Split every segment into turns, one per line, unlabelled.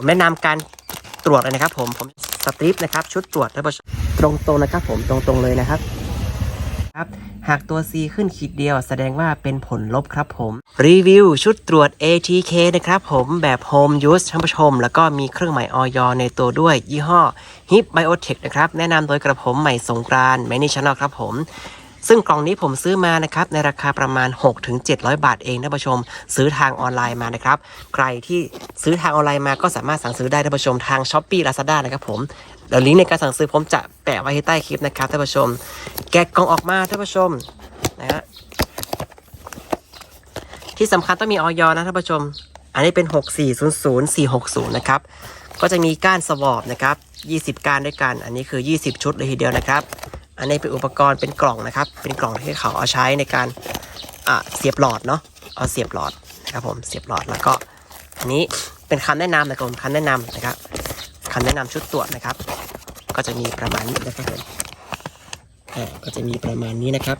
ผมแนะนำการตรวจเลยนะครับ ผมผมสตริปนะครับ ชุดตรวจท่านผู้ชมตรงๆนะครับ ผมตรงๆเลยนะครับครับ หากตัว C ขึ้นขีดเดียว แสดงว่าเป็นผลลบครับผม รีวิวชุดตรวจ ATK นะครับผมแบบ Home Use ท่านผู้ชม แล้วก็มีเครื่องหมายออยในตัวด้วย ยี่ห้อ Hip Biotech นะครับ แนะนำโดยกระผมใหม่สงกรานแมนี่ช n น l ครับผม ซึ่งกล่องนี้ผมซื้อมานะครับในราคาประมาณ 6-700 บาทเองท่านผู้ชม ซื้อทางออนไลน์มานะครับ ใครที่ซื้อทางออนไลน์มาก็สามารถสั่งซื้อได้ท่านผู้ชมทาง s h อ p e e Lazada นะครับผมเดี๋ยวลิงก์ในการสั่งซื้อผมจะแปะไว้ให้ใต้คลิปนะครับท่านผู้ชม แกะกล่องออกมาท่านผู้ชมนะฮะที่สำคัญต้องมีออยนะท่านผู้ชม อันนี้เป็น 6400460 นะครับ ก็จะมีก้านสวอปนะครับ 20 ก้านด้วยกัน อันนี้คือ 20 ชุดเลยทีเดียวนะครับ อันนี้เป็นอุปกรณ์เป็นกล่องนะครับ เป็นกล่องที่เขาเอาใช้ในการเสียบหลอดเนาะ เอาเสียบหลอดนะครับผม เสียบหลอดแล้วก็อันนี้เป็นคำแนะนำนะครับผมคำแนะนำนะครับคำแนะนำชุดตรวจนะครับ ก็จะมีประมาณนี้นะครับผมก็จะมีประมาณนี้นะครับ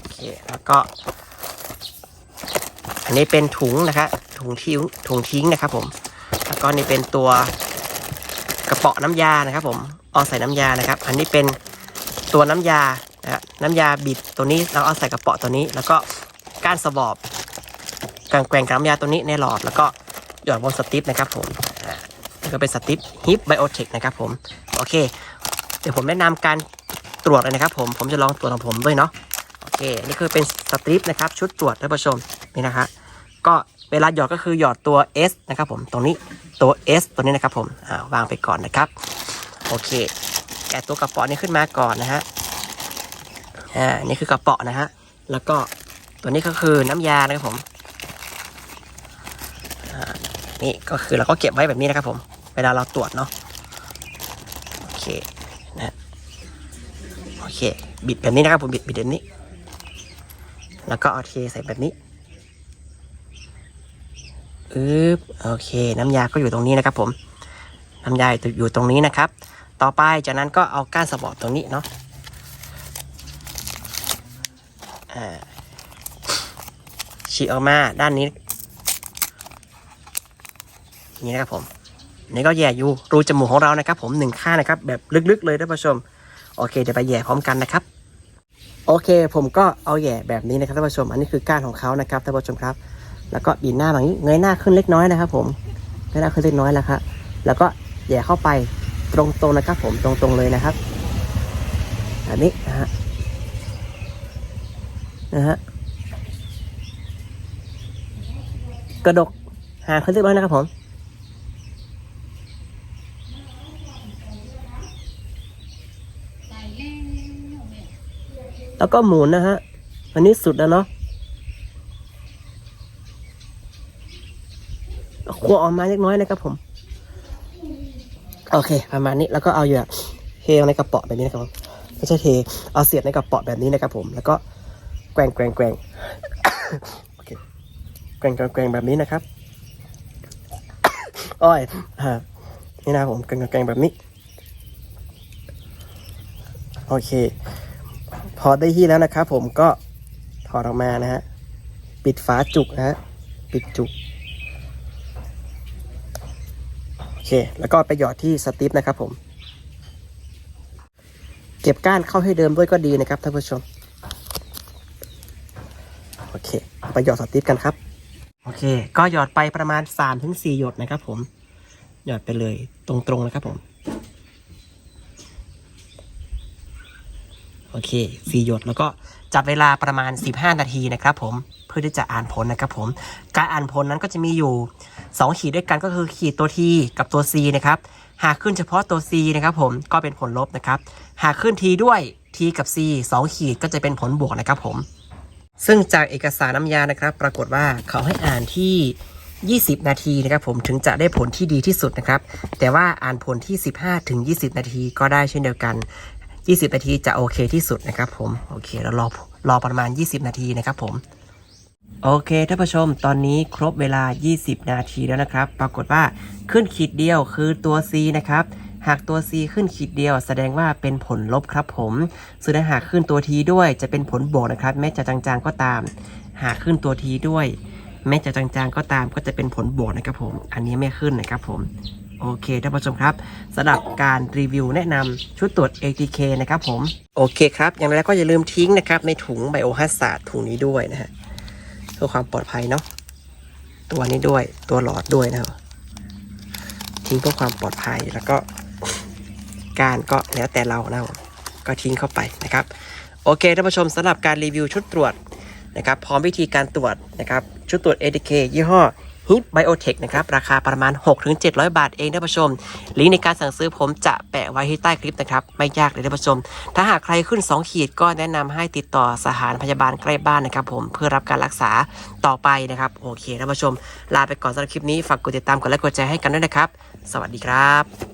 โอเค แล้วก็ อันนี้เป็นถุงนะครับ ถุงทิ้ง ถุงทิ้งนะครับผม แล้วก็นี่เป็นตัวกระเป๋อน้ำยานะครับ ผมเอาใส่น้ำยานะครับ อันนี้เป็น ตัวน้ำยานะฮะน้ำยาบิดตัวนี้เราเอาใส่กระเป๋อตัวนี้ แล้วก็ก้านสวอบกางแกว่งกับน้ำยาตัวนี้ในหลอด แล้วก็หยอดบนสติปนะครับผมนี่ก็เป็นสติปฮิปไบโอเทคนะครับผมโอเค เดี๋ยวผมแนะนำการตรวจเลยนะครับผมผมจะลองตรวจของผมด้วยเนาะโอเคนี่คือเป็นสติปนะครับชุดตรวจท่านผู้ชมนี่นะครับก็เวลาหยอดก็คือหยอดตัว S นะครับผมตรงนี้ตัว S ตัวนี้นะครับผมอ่าวางไปก่อนนะครับ โอเคะตัวกระป๋อนี้ขึ้นมาก่อนนะฮะอ่านี่คือกระป๋อนะฮะแล้วก็ตัวนี้ก็คือน้ำยานะครับผมอ่านี่ก็คือเราก็เก็บไว้แบบนี้นะครับผม เวลาเราตรวจเนาะโอเคนะฮะโอเค บิดแบบนี้นะครับผมบิดบิดแบบนี้ แล้วก็เอาเทใส่แบบนี้อึ๊บโอเค น้ำยาก็อยู่ตรงนี้นะครับผม น้ำยาอยู่ตรงนี้นะครับ ต่อไปจากนั้นก็เอาก้านสบอตรงนี้เนาะฉีกออกมาด้านนี้นี่นะครับผมนี่ก็แย่อยู่รูจมูกของเรานะครับ ผมหนึ่งข้างนะครับ แบบลึกๆเลยท่านผู้ชม โอเคเดี๋ยวไปแย่พร้อมกันนะครับ โอเค ผมก็เอาแย่แบบนี้นะครับท่านผู้ชม อันนี้คือก้านของเขานะครับท่านผู้ชมครับ แล้วก็บีบหน้าแบบนี้เงยหน้าขึ้นเล็กน้อยนะครับ ผมเงยหน้าขึ้นเล็กน้อยแล้วครับแล้วก็แย่เข้าไป ตรงๆนะครับ ผมตรงๆเลยนะครับ อันนี้นะฮะนะฮะกระดกหางขึ้นเล็กน้อยนะครับผมแล้วก็หมุนนะฮะอันนี้สุดแล้วเนาะคั่วออกมาเล็กน้อยนะครับผม โอเค ประมาณนี้แล้วก็เอาเหยื่อเทลงในกระเป๋อแบบนี้นะครับผมไม่ใช่เทเอาเสียบในกระเป๋อแบบนี้นะครับผมแล้วก็แกว่งแกว่งแกว่งโอเคแกว่งแกว่งแกว่งแบบนี้นะครับอ้อยฮะนี่นะผมแกว่งแกว่งแบบนี้โอเค พอได้ที่แล้วนะครับผมก็ถอดออกมานะฮะปิดฝาจุกนะฮะปิดจุก โอ เค แล้วก็ไปหยอดที่สติปนะครับผม เก็บก้านเข้าให้เดิมด้วยก็ดีนะครับท่านผู้ชม โอเค ไปหยอดสติปกันครับ โอเค ก็หยอดไปประมาณ3-4ถึงหยดนะครับผม หยอดไปเลยตรงๆนะครับผม โอเคสี่หยดแล้วก็จับเวลาประมาณ 15 นาทีนะครับผมเพื่อที่จะอ่านผลนะครับผมการอ่านผลนั้นก็จะมีอยู่ 2 ขีดด้วยกันก็คือขีดตัว T กับตัว C นะครับหากขึ้นเฉพาะตัว C นะครับผมก็เป็นผลลบนะครับหากขึ้น T ด้วย T กับ C 2 ขีดก็จะเป็นผลบวกนะครับผมซึ่งจากเอกสารน้ำยานะครับ ปรากฏว่าเขาให้อ่านที่ 20 นาทีนะครับผมถึงจะได้ผลที่ดีที่สุดนะครับ แต่ว่าอ่านผลที่ 15 ถึง 20 นาทีก็ได้เช่นเดียวกัน 20 นาทีจะโอเคที่สุดนะครับผม โอเคแล้วรอรอประมาณ 20 นาทีนะครับผม โอเคท่านผู้ชมตอนนี้ครบเวลา 20 นาทีแล้วนะครับ ปรากฏว่าขึ้นขีดเดียวคือตัว C นะครับหากตัว C ขึ้นขีดเดียวแสดงว่าเป็นผลลบครับผมส่วนถ้าหากขึ้นตัว T ด้วยจะเป็นผลบวกนะครับ แม้จะจางๆก็ตาม หากขึ้นตัว T ด้วย แม้จะจางๆก็ตามก็จะเป็นผลบวกนะครับผม อันนี้ไม่ขึ้นนะครับผม โอเคท่านผู้ชมครับสำหรับการรีวิวแนะนำชุดตรวจ ATK นะครับผม โอเคครับ อย่างไรแล้วก็อย่าลืมทิ้งนะครับ ในถุงไบโอฮัสซาดถุงนี้ด้วยนะฮะเพื่อความปลอดภัยเนาะตัวนี้ด้วยตัวหลอดด้วยนะครับทิ้งเพื่อความปลอดภัยแล้วก็การก็แล้วแต่เรานะครับก็ทิ้งเข้าไปนะครับ โอเคท่านผู้ชมสำหรับการรีวิวชุดตรวจนะครับ พร้อมวิธีการตรวจนะครับ ชุดตรวจ ATK ยี่ห้อ HIP Biotech นะครับราคาประมาณ 6-700 บาทเองท่านผู้ชม ลิงก์ในการสั่งซื้อผมจะแปะไว้ที่ใต้คลิปนะครับ ไม่ยากเลยท่านผู้ชม ถ้าหากใครขึ้น 2 ขีดก็แนะนำให้ติดต่อสถานพยาบาลใกล้บ้านนะครับผมเพื่อรับการรักษาต่อไปนะครับ โอเคท่านผู้ชม ลาไปก่อนสำหรับคลิปนี้ฝากกดติดตามกดไลค์กดแชร์ให้กันด้วยนะครับ สวัสดีครับ